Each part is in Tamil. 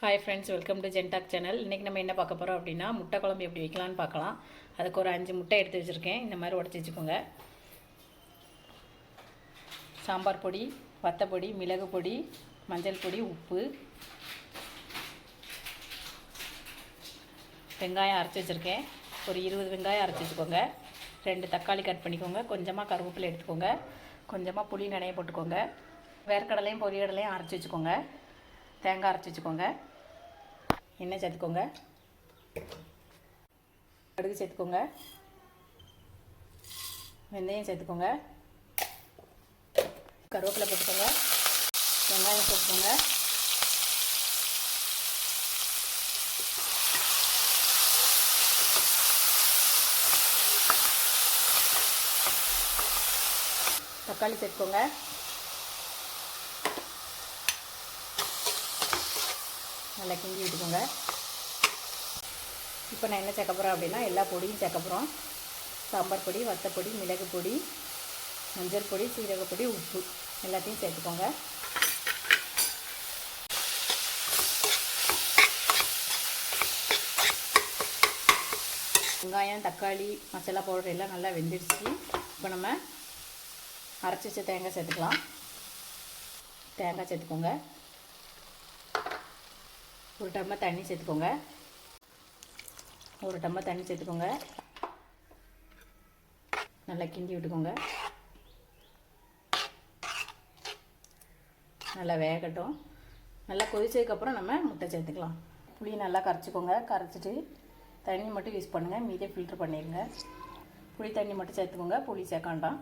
ஹாய் ஃப்ரெண்ட்ஸ் வெல்கம் டு ஜென்டாக் சேனல் இன்றைக்கி நம்ம என்ன பார்க்க போகிறோம் அப்படின்னா முட்டை குழம்பு எப்படி வைக்கலாம்னு பார்க்கலாம். அதுக்கு ஒரு அஞ்சு முட்டை எடுத்து வச்சுருக்கேன். இந்த மாதிரி உடச்சி வச்சுக்கோங்க. சாம்பார் பொடி வத்தப்பொடி மிளகு பொடி மஞ்சள் பொடி உப்பு. வெங்காயம் அரைச்சி வச்சுருக்கேன். ஒரு இருபது வெங்காயம் அரைச்சி வச்சுக்கோங்க. ரெண்டு தக்காளி கட் பண்ணிக்கோங்க. கொஞ்சமாக கருவேப்பிலை எடுத்துக்கோங்க. கொஞ்சமாக புளி நனைய போட்டுக்கோங்க. வேர்க்கடலையும் பொரியடலையும் அரைச்சி வச்சுக்கோங்க. தேங்காய் அரைச்சி வச்சுக்கோங்க. எண்ணெய் சேர்த்துக்கோங்க. கடுகு சேர்த்துக்கோங்க. வெந்தயம் சேர்த்துக்கோங்க. கருவேப்பிலை போட்டுக்கோங்க. வெங்காயம் போட்டுக்கோங்க. தக்காளி சேர்த்துக்கோங்க. நல்லா கிண்டி விட்டுக்கோங்க. இப்போ நான் என்ன சேர்க்க போகிறேன் அப்படின்னா எல்லா பொடியும் சேர்க்க போகிறோம் சாம்பார் பொடி வத்தப்பொடி மிளகு பொடி மஞ்சள் பொடி சீரகப்பொடி உப்பு. எல்லாத்தையும் சேர்த்துக்கோங்க. வெங்காயம் தக்காளி மசாலா பவுடர் எல்லாம் நல்லா வெந்துடுச்சு இப்போ நம்ம அரைச்சி வச்ச தேங்காய் சேர்த்துக்கலாம். தேங்காய் சேர்த்துக்கோங்க. ஒரு டம்ளர் தண்ணி சேர்த்துக்கோங்க. ஒரு டம்ளர் தண்ணி சேர்த்துக்கோங்க. நல்லா கிண்டி விட்டுக்கோங்க. நல்லா வேகட்டும். நல்லா கொதிச்சதுக்கப்புறம் நம்ம முட்டை சேர்த்துக்கலாம். புளி நல்லா கரைச்சிக்கோங்க. கரைச்சிட்டு தண்ணி மட்டும் யூஸ் பண்ணுங்கள் மீதியை ஃபில்ட்ரு பண்ணிடுங்க புளி தண்ணி மட்டும் சேர்த்துக்கோங்க. புளி சேர்க்காண்டாம்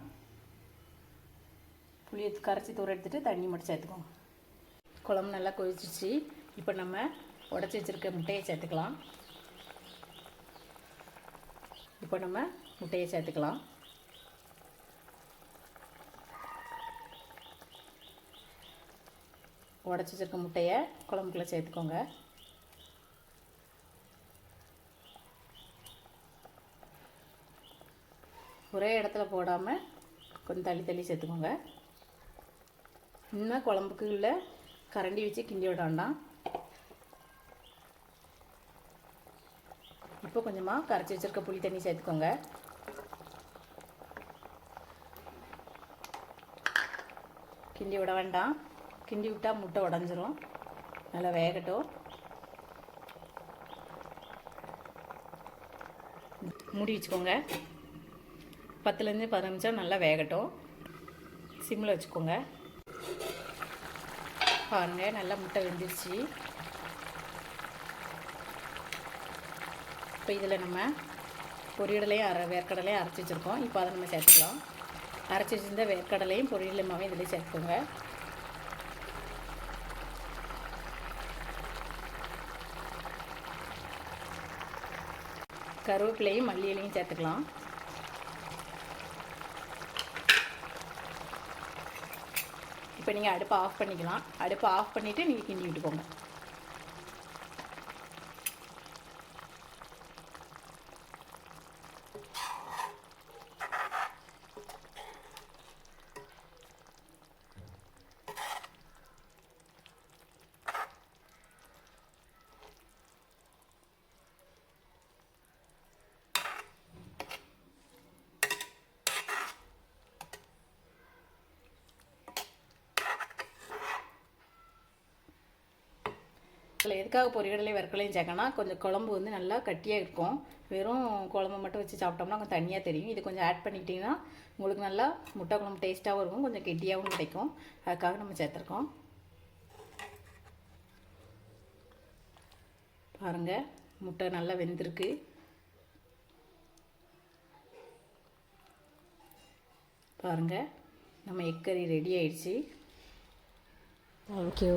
புளியை கரைச்சி தூர எடுத்துகிட்டு தண்ணி மட்டும் சேர்த்துக்கோங்க. குழம்பு நல்லா கொதிச்சிச்சு இப்போ நம்ம உடச்சி வச்சுருக்க முட்டையை சேர்த்துக்கலாம். இப்போ நம்ம முட்டையை சேர்த்துக்கலாம். உடச்சி வச்சுருக்க முட்டையை குழம்புக்குள்ளே சேர்த்துக்கோங்க. ஒரே இடத்துல போடாமல் கொஞ்சம் தள்ளி தள்ளி சேர்த்துக்கோங்க. இன்னும் குழம்புக்கு இல்லை கரண்டி வச்சு கிண்டி விட வேண்டாம். இப்போ கொஞ்சமாக கரைச்சி வச்சுருக்க புளி தண்ணி சேர்த்துக்கோங்க. கிண்டி விட வேண்டாம். கிண்டி விட்டால் முட்டை உடஞ்சிரும். நல்லா வேகட்டும். மூடி வச்சுக்கோங்க. பத்துலேருந்து பதினஞ்சு நிமிஷம் நல்லா வேகட்டும். சிம்மில் வச்சுக்கோங்க. பாருங்கள் நல்லா முட்டை வெந்துருச்சு. இப்போ இதில் நம்ம பொரியடலையும் அரை வேர்க்கடலையும் அரைச்சி வச்சுருக்கோம். இப்போ அதை நம்ம சேர்த்துக்கலாம். அரைச்சி வச்சுருந்த வேர்க்கடலையும் பொரியலுமாவே இதில் சேர்த்துக்கோங்க. கருவேப்பிலையும் மல்லி இலையும் சேர்த்துக்கலாம். இப்போ நீங்கள் அடுப்பை ஆஃப் பண்ணிக்கலாம். அடுப்பை ஆஃப் பண்ணிவிட்டு நீங்கள் கிண்டி விட்டுக்கோங்க. இதில் எதுக்காக பொரியடலை வறுக்கலையும் சேர்க்கனா கொஞ்சம் குழம்பு வந்து நல்லா கட்டியாக இருக்கும். வெறும் குழம்பு மட்டும் வச்சு சாப்பிட்டோம்னா கொஞ்சம் தனியாக தெரியும். இது கொஞ்சம் ஆட் பண்ணிக்கிட்டிங்கன்னா உங்களுக்கு நல்லா முட்டை குழம்பு டேஸ்ட்டாகவும் இருக்கும் கொஞ்சம் கெட்டியாகவும் கிடைக்கும். அதுக்காக நம்ம சேர்த்துருக்கோம். பாருங்கள் முட்டை நல்லா வெந்திருக்கு. பாருங்கள் நம்ம எக்கறி ரெடி ஆயிடுச்சு. தேங்க்யூ